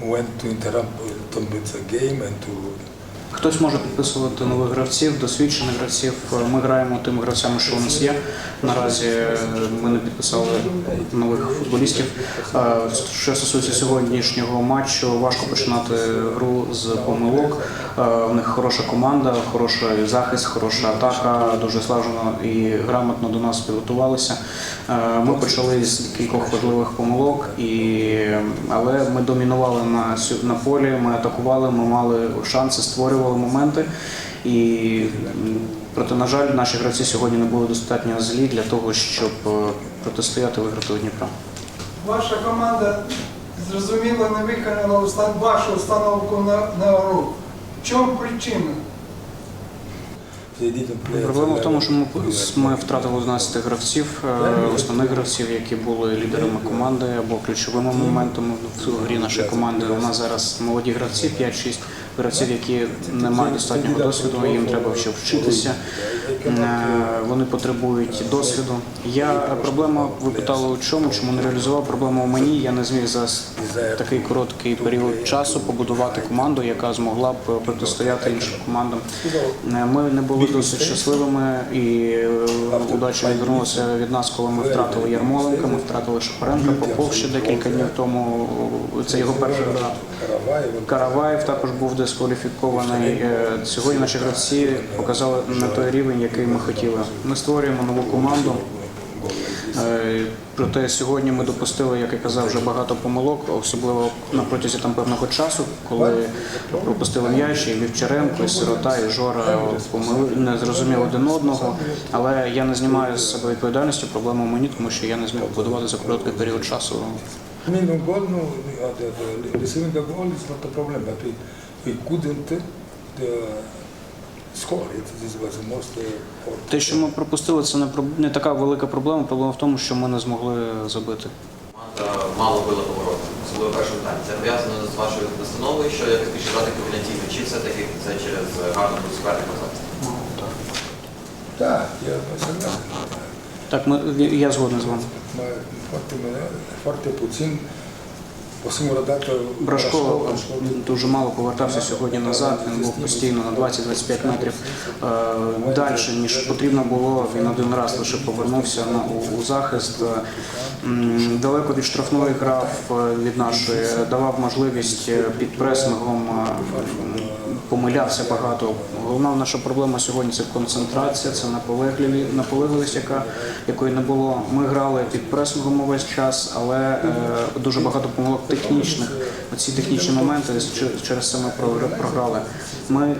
when to interrupt little bit the game and to Хтось може підписувати нових гравців, досвідчених гравців. Ми граємо тими гравцями, що у нас є. Наразі е, ми не підписали нових футболістів. Що стосується сьогоднішнього матчу, важко починати гру з помилок. У них хороша команда, хороший захист, хороша атака, дуже слажено і грамотно до нас підготувалися. Ми почали з кількох важливих помилок, і, але ми домінували на, полі, ми атакували, ми мали шанси, створювали моменти. І, проте, на жаль, наші гравці сьогодні не були достатньо злі для того, щоб е, протистояти виграти у Дніпра. Ваша команда зрозуміло не виконала вашу установку на, на гру. В чому причина? Проблема в тому, що ми, ми втратили 11 гравців, е, основних гравців, які були лідерами команди або ключовими моментами в грі нашої команди. У нас зараз молоді гравці, 5-6 гравців, які не мають достатнього досвіду, їм треба ще вчитися. Е, Вони потребують досвіду. Я проблема ви питали у чому, чому не реалізував. Проблема у мені. Я не зміг за такий короткий період часу побудувати команду, яка змогла б протистояти іншим командам. Е, Ми не були досить щасливими, і е, удача відвернулася від нас, коли ми втратили Ярмоленка, ми втратили Шапаренка, Попов ще декілька днів тому. Це його перша гра. Караваєв, також був дискваліфікований. Е, Сьогодні наші гравці показали не той рівень, який ми хотіли. Ми створюємо нову команду. Е, Проте сьогодні ми допустили, як я казав, вже багато помилок, особливо на протязі там певного часу, коли пропустили м'яч, і Вівчаренко, і Сирота, і Жора помили, не зрозуміли один одного. Але я не знімаю з себе відповідальності. Проблема мені, тому що я не зміг побудувати за короткий період часу I mean, on goal, no, uh, the, we, couldn't the score it. This was the most important. Те, що ми пропустили, це не проб- не така велика проблема. Проблема в тому, що ми не змогли забити. Команда мало била повороти, особливо в першому таймі. Це пов'язано з вашою настановою, що якось більше грати комбінаційно, чи все-таки це через гарну суперника зараз? Так, я согласен. Так, ми я згоден з вами. Foarte puțin o singură dată Брашко дуже мало повертався сьогодні назад. Він був постійно на 20-25 метрів е, далі, ніж потрібно було. Він один раз лише повернувся на у, захист. Е, Далеко від штрафної грав е, від нашої, давав можливість під пресингом, помилявся багато. Головна наша проблема сьогодні це концентрація, це наполегливі- наполегливість, яка якої не було. Ми грали під пресингом увесь час, але е, дуже багато помилок технічних. Оці технічні моменти через це ми програли. Ми,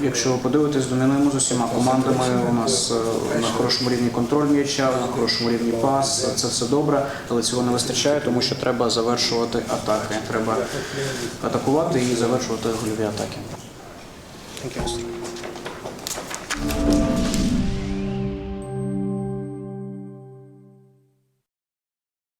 якщо ви подивитесь, домінуємо з усіма командами. У нас е, на хорошому рівні контроль м'яча, на хорошому рівні пас. Це все добре, але цього не вистачає, тому що треба завершувати атаки. Треба атакувати і завершувати гольові атаки. 생겼습니다.